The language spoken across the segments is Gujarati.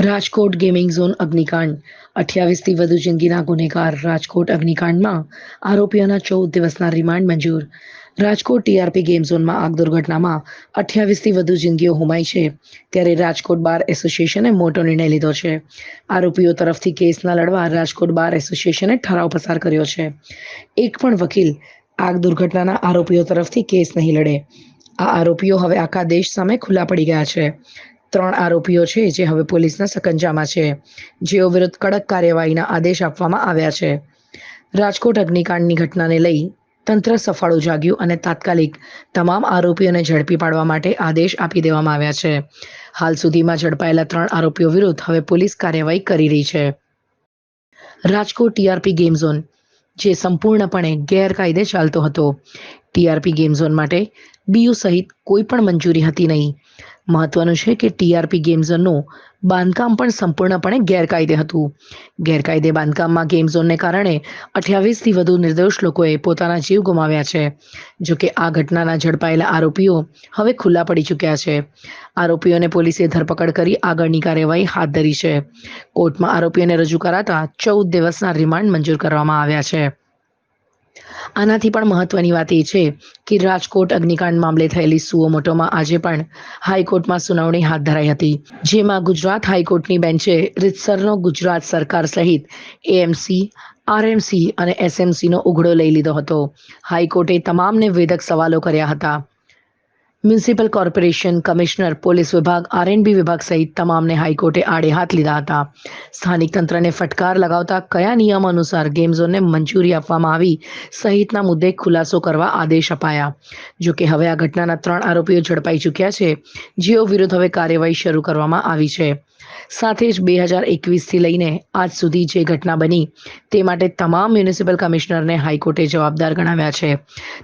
રાજકોટ ગેમિંગ ઝોન અગ્નિકાંડ. અઠ્યાવીસથી વધુ જિંદગીના ગુનેગાર રાજકોટ અગ્નિકાંડમાં આરોપીઓના ચૌદ દિવસના રિમાન્ડ મંજૂર. રાજકોટ ટીઆરપી ગેમ ઝોનમાં આગ દુર્ઘટનામાં અઠ્યાવીસથી વધુ જિંદગીઓ હોમાઈ છે. ત્યારે રાજકોટ બાર એસોસિએશને મોટો નિર્ણય લીધો છે. આરોપીઓ તરફથી કેસના લડવા રાજકોટ બાર એસોસિએશને ઠરાવ પસાર કર્યો છે. એક પણ વકીલ આગ દુર્ઘટનાના આરોપીઓ તરફથી કેસ નહીં લડે. આ આરોપીઓ હવે આખા દેશ સામે ખુલ્લા પડી ગયા છે. ત્રણ આરોપીઓ છે, જે હવે પોલીસના સકંજામાં છે, જેઓ વિરુદ્ધ કડક કાર્યવાહીના આદેશ આપવામાં આવ્યા છે. રાજકોટ અગ્નિકાંડની ઘટનાને લઈ તંત્ર સફાળું જાગ્યું અને તાત્કાલિક તમામ આરોપીઓને ઝડપી પાડવા માટે આદેશ આપી દેવામાં આવ્યા છે. હાલ સુધીમાં ઝડપાયેલા ત્રણ આરોપીઓ વિરુદ્ધ હવે પોલીસ કાર્યવાહી કરી રહી છે. રાજકોટ ટીઆરપી ગેમ ઝોન, જે સંપૂર્ણપણે ગેરકાયદે ચાલતો હતો. ટીઆરપી ગેમ ઝોન માટે બીયુ સહિત કોઈ પણ મંજૂરી હતી નહીં. મહત્વનું છે કે ટીઆરપી ગેમ ઝોનનું બાંધકામ પણ સંપૂર્ણપણે ગેરકાયદે હતું. ગેરકાયદે બાંધકામમાં ગેમ ઝોનને કારણે અઠ્યાવીસથી વધુ નિર્દોષ લોકોએ પોતાના જીવ ગુમાવ્યા છે. જો કે આ ઘટનાના ઝડપાયેલા આરોપીઓ હવે ખુલ્લા પડી ચૂક્યા છે. આરોપીઓને પોલીસે ધરપકડ કરી આગળની કાર્યવાહી હાથ ધરી છે. કોર્ટમાં આરોપીઓને રજૂ કરાતા ચૌદ દિવસના રિમાન્ડ મંજૂર કરવામાં આવ્યા છે. આનાથી પણ મહત્વની વાત એ છે કે રાજકોટ અગ્નિકાંડ મામલે થયેલી સુઓમોટોમાં આજે પણ હાઈકોર્ટમાં સુનાવણી હાથ ધરાઈ હતી. જેમાં ગુજરાત હાઈકોર્ટની બેન્ચે રીતસરનો ગુજરાત સરકાર સહિત એએમસી, આરએમસી અને એસએમસીનો ઉઘડો લઈ લીધો હતો. હાઈકોર્ટે તમામને વેધક સવાલો કર્યા હતા. મ્યુનિસિપલ કોર્પોરેશન, કમિશનર, પોલીસ વિભાગ, આરએનબી વિભાગ સહિત તમામને હાઈકોર્ટે આડે હાથ લીધા હતા. સ્થાનિક તંત્રને ફટકાર લગાવતા કયા નિયમ અનુસાર ગેમ ઝોનને મંજૂરી આપવામાં આવી સહિતના મુદ્દે ખુલાસો કરવા આદેશ અપાયા. જોકે હવે આ ઘટનાના ત્રણ આરોપીઓ ઝડપાઈ ચૂક્યા છે, જેઓ વિરુદ્ધ હવે કાર્યવાહી શરૂ કરવામાં આવી છે. સાથે જ બે હજાર એકવીસથી લઈને આજ સુધી જે ઘટના બની તે માટે તમામ મ્યુનિસિપલ કમિશનરને હાઈકોર્ટે જવાબદાર ગણાવ્યા છે.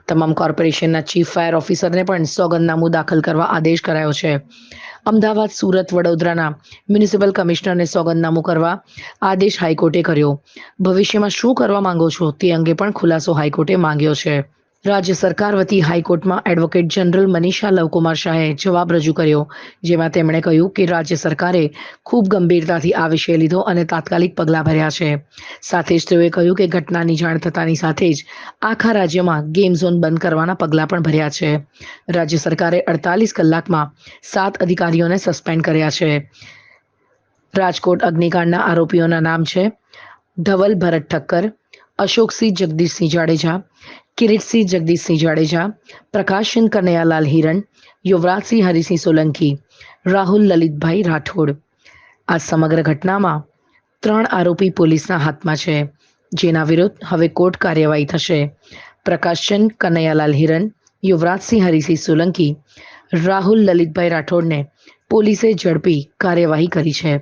તમામ કોર્પોરેશનના ચીફ ફાયર ઓફિસરને પણ સોગંદનામું દાખલ કરવા આદેશ કરાયો છે. અમદાવાદ, સુરત, વડોદરાના મ્યુનિસિપલ કમિશનરને સોગંદનામું કરવા આદેશ હાઈકોર્ટે કર્યો. ભવિષ્યમાં શું કરવા માંગો છો તે અંગે પણ ખુલાસો હાઈકોર્ટે માંગ્યો છે. રાજ્ય સરકાર વતી હાઈકોર્ટમાં એડવોકેટ જનરલ મનીષા લવકુમાર શાહે જવાબ રજૂ કર્યો, જેમાં તેમણે કહ્યું કે રાજ્ય સરકારે ખૂબ ગંભીરતાથી આ વિષય લીધો અને તાત્કાલિક પગલાં ભર્યા છે. સાથે જ તેઓએ કહ્યું કે ઘટનાની જાણ થતાની સાથે જ આખા રાજ્યમાં ગેમ ઝોન બંધ કરવાના પગલાં પણ ભર્યા છે. રાજ્ય સરકારે અડતાલીસ કલાકમાં સાત અધિકારીઓને સસ્પેન્ડ કર્યા છે. રાજકોટ અગ્નિકાંડના આરોપીઓના નામ છે ધવલ ભરત ઠક્કર, અશોકસિંહ જગદીશસિંહ જાડેજા કિરીટસિંહ જગદીશસિંહ જાડેજા પ્રકાશચંદ કનૈયાલાલ હિરણ યુવરાજસિંહ હરિસિંહ સોલંકી, રાહુલ લલિતભાઈ રાઠોડ. આ સમગ્ર ઘટનામાં ત્રણ આરોપી પોલીસના હાથમાં છે. જેના વિરુદ્ધ હવે કોર્ટ કાર્યવાહી થશે. પ્રકાશચંદ કનૈયાલાલ હિરણ યુવરાજસિંહ હરિસિંહ સોલંકી, રાહુલ લલિતભાઈ રાઠોડને પોલીસે ઝડપી કાર્યવાહી કરી છે.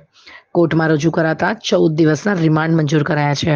કોર્ટમાં રજૂ કરાતા ચૌદ દિવસના રિમાન્ડ મંજૂર કરાયા છે.